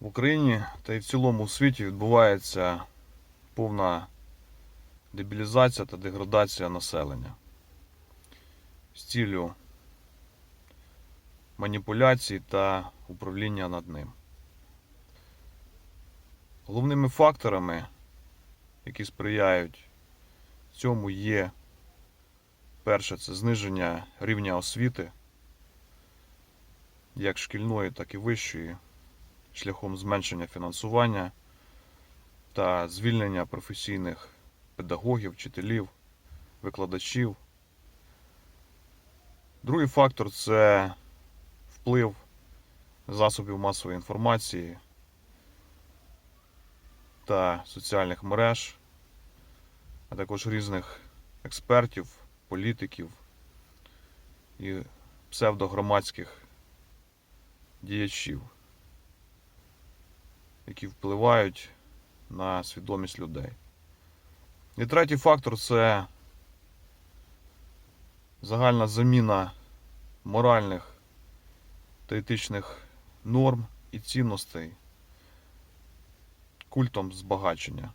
В Україні та й в цілому світі відбувається повна дебілізація та деградація населення з ціллю маніпуляцій та управління над ним. Головними факторами, які сприяють цьому, є перше це зниження рівня освіти, як шкільної, так і вищої, шляхом зменшення фінансування та звільнення професійних педагогів, вчителів, викладачів. Другий фактор це вплив засобів масової інформації та соціальних мереж, а також різних експертів, політиків і псевдогромадських діячів, які впливають на свідомість людей. І третій фактор це загальна заміна моральних та етичних норм і цінностей культом збагачення.